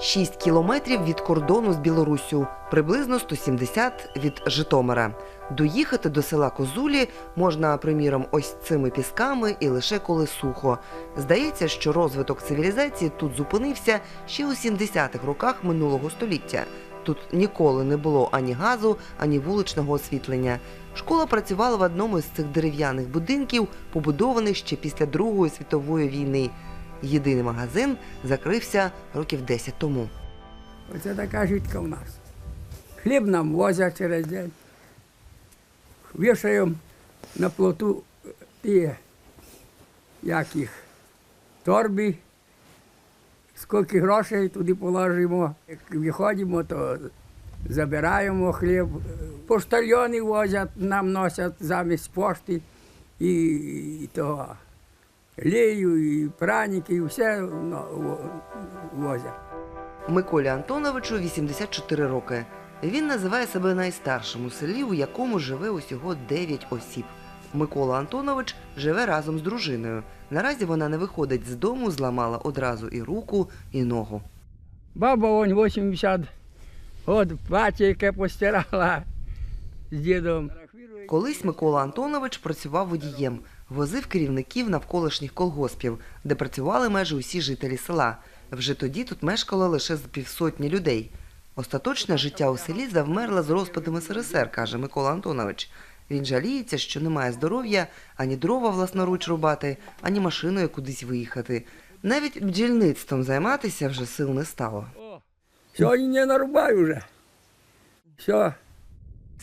6 кілометрів від кордону з Білоруссю, приблизно 170 від Житомира. Доїхати до села Козулі можна, приміром, ось цими пісками і лише коли сухо. Здається, що розвиток цивілізації тут зупинився ще у 70-х роках минулого століття. Тут ніколи не було ані газу, ані вуличного освітлення. Школа працювала в одному з цих дерев'яних будинків, побудованих ще після Другої світової війни. Єдиний магазин закрився років 10 тому. Оце така житка в нас. Хліб нам возять через день. Вішаємо на плоту ті, як їх, торби. Скільки грошей туди положимо. Як виходимо, то забираємо хліб. Поштальйони возять, нам носять замість пошти. І, і то лію, і праніки, і все во- возять. Миколі Антоновичу 84 роки. Він називає себе найстаршим у селі, у якому живе усього 9 осіб. Микола Антонович живе разом з дружиною. Наразі вона не виходить з дому, зламала одразу і руку, і ногу. Баба вон 80 от плаття, яке постирала з дідом. Колись Микола Антонович працював водієм, возив керівників навколишніх колгоспів, де працювали майже усі жителі села. Вже тоді тут мешкало лише з півсотні людей. Остаточне життя у селі завмерло з розпадом СРСР, каже Микола Антонович. Він жаліється, що немає здоров'я ані дрова власноруч рубати, ані машиною кудись виїхати. Навіть бджільництвом займатися вже сил не стало. Сьогодні не нарубаю вже. Все.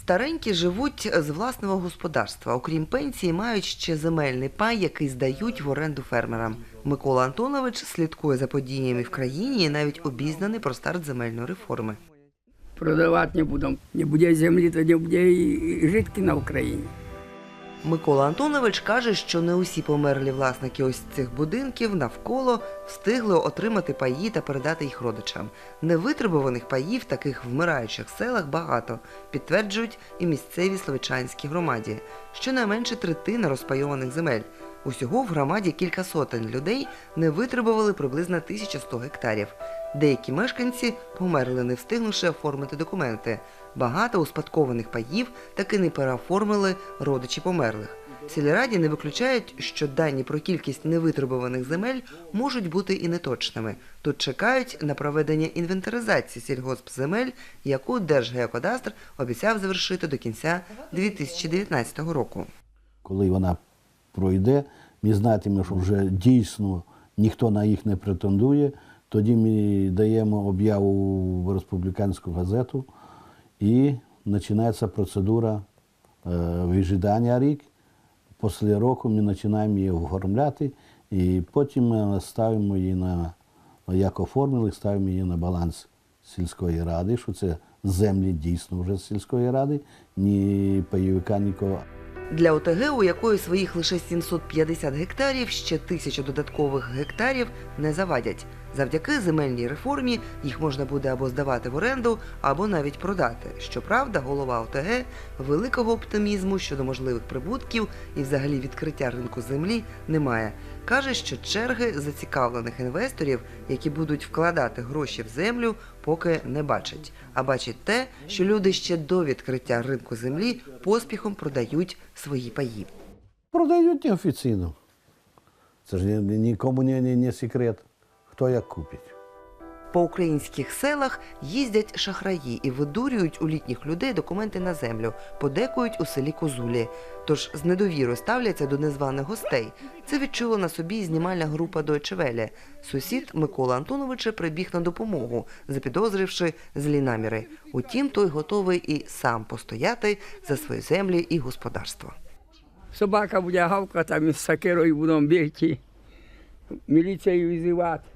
Старенькі живуть з власного господарства. Окрім пенсії, мають ще земельний пай, який здають в оренду фермерам. Микола Антонович слідкує за подіями в країні і навіть обізнаний про старт земельної реформи. Продавати не будемо. Не буде землі, то не буде і житки на Україні. Микола Антонович каже, що не усі померлі власники ось цих будинків навколо встигли отримати паї та передати їх родичам. Невитребуваних паїв в таких вмираючих селах багато, підтверджують і місцеві словичанські громаді. Щонайменше третина розпайованих земель. Усього в громаді кілька сотень людей не витребували приблизно 1100 гектарів. Деякі мешканці померли, не встигнувши оформити документи. Багато успадкованих паїв таки не переоформили родичі померлих. Сільраді не виключають, що дані про кількість невитребуваних земель можуть бути і неточними. Тут чекають на проведення інвентаризації сільгоспземель, яку Держгеокадастр обіцяв завершити до кінця 2019 року. коли вона пройде, ми знатимемо, що вже дійсно ніхто на їх не претендує. Тоді ми даємо об'яву в республіканську газету і починається процедура вижидання рік. Після року ми починаємо її оформляти і потім ми ставимо її на, як оформили, ставимо її на баланс сільської ради, що це землі дійсно вже з сільської ради, ні пайовика, нікого. Для ОТГ, у якої своїх лише 750 гектарів, ще тисячу додаткових гектарів не завадять. Завдяки земельній реформі їх можна буде або здавати в оренду, або навіть продати. Щоправда, голова ОТГ великого оптимізму щодо можливих прибутків і взагалі відкриття ринку землі немає. Каже, що черги зацікавлених інвесторів, які будуть вкладати гроші в землю, поки не бачать. А бачить те, що люди ще до відкриття ринку землі поспіхом продають свої паї. Продають неофіційно. Це ж нікому не, не, не секрет, хто як купить. По українських селах їздять шахраї і видурюють у літніх людей документи на землю, подекують у селі Козулі. Тож з недовірою ставляться до незваних гостей. Це відчула на собі і знімальна група Deutsche Welle. Сусід Микола Антоновича прибіг на допомогу, запідозривши злі наміри. Утім, той готовий і сам постояти за свої землі і господарство. Собака буде гавкати, там із сакирою будемо бігти, міліцію визивати.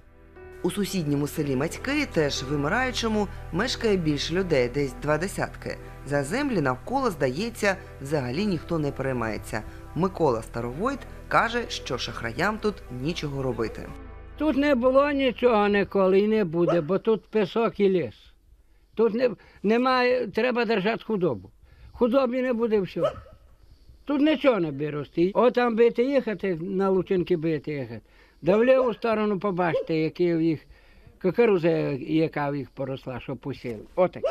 У сусідньому селі Матьки, теж вимираючому, мешкає більше людей, десь два десятки. За землі навколо, здається, взагалі ніхто не переймається. Микола Старовойт каже, що шахраям тут нічого робити. Тут не було нічого ніколи і не буде, бо тут пісок і ліс. Тут не, немає, треба держати худобу. Худобі не буде всього. Тут нічого не буде рости. От там їхати, на Лучинки будете їхати. Да в ліву сторону побачите, які в їх Кукуруза, яка в їх поросла, що посіли. Отак.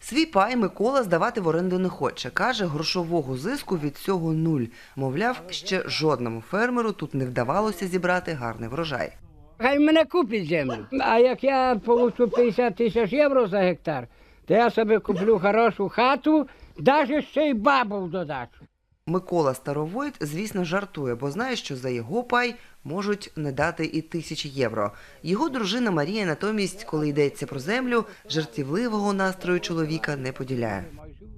Свій пай Микола здавати в оренду не хоче. Каже, грошового зиску від цього нуль. Мовляв, ще жодному фермеру тут не вдавалося зібрати гарний врожай. Хай мене купить землю. А як я получу 50 тисяч євро за гектар, то я собі куплю хорошу хату, навіть ще й бабу в додачу. Микола Старовойт, звісно, жартує, бо знає, що за його пай можуть не дати і тисячі євро. Його дружина Марія натомість, коли йдеться про землю, жартівливого настрою чоловіка не поділяє.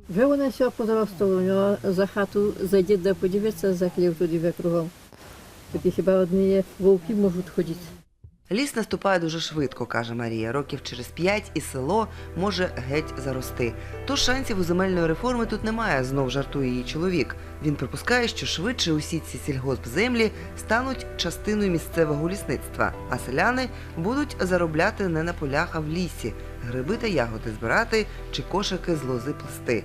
Вже вона все позростало, у нього за хату зайде, де подивитися, за хлів туди кругом. Тоді хіба одні вовки можуть ходити. Ліс наступає дуже швидко, каже Марія. Років через п'ять і село може геть зарости. Тож шансів у земельної реформи тут немає, знов жартує її чоловік. Він припускає, що швидше усі ці сільгоспземлі стануть частиною місцевого лісництва, а селяни будуть заробляти не на полях, а в лісі, гриби та ягоди збирати чи кошики з лози плести.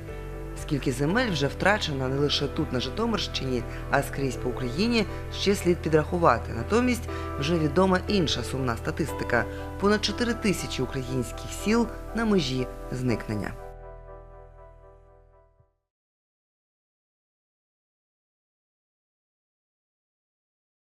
Скільки земель вже втрачено не лише тут, на Житомирщині, а скрізь по Україні, ще слід підрахувати. Натомість вже відома інша сумна статистика: понад 4 тисячі українських сіл на межі зникнення.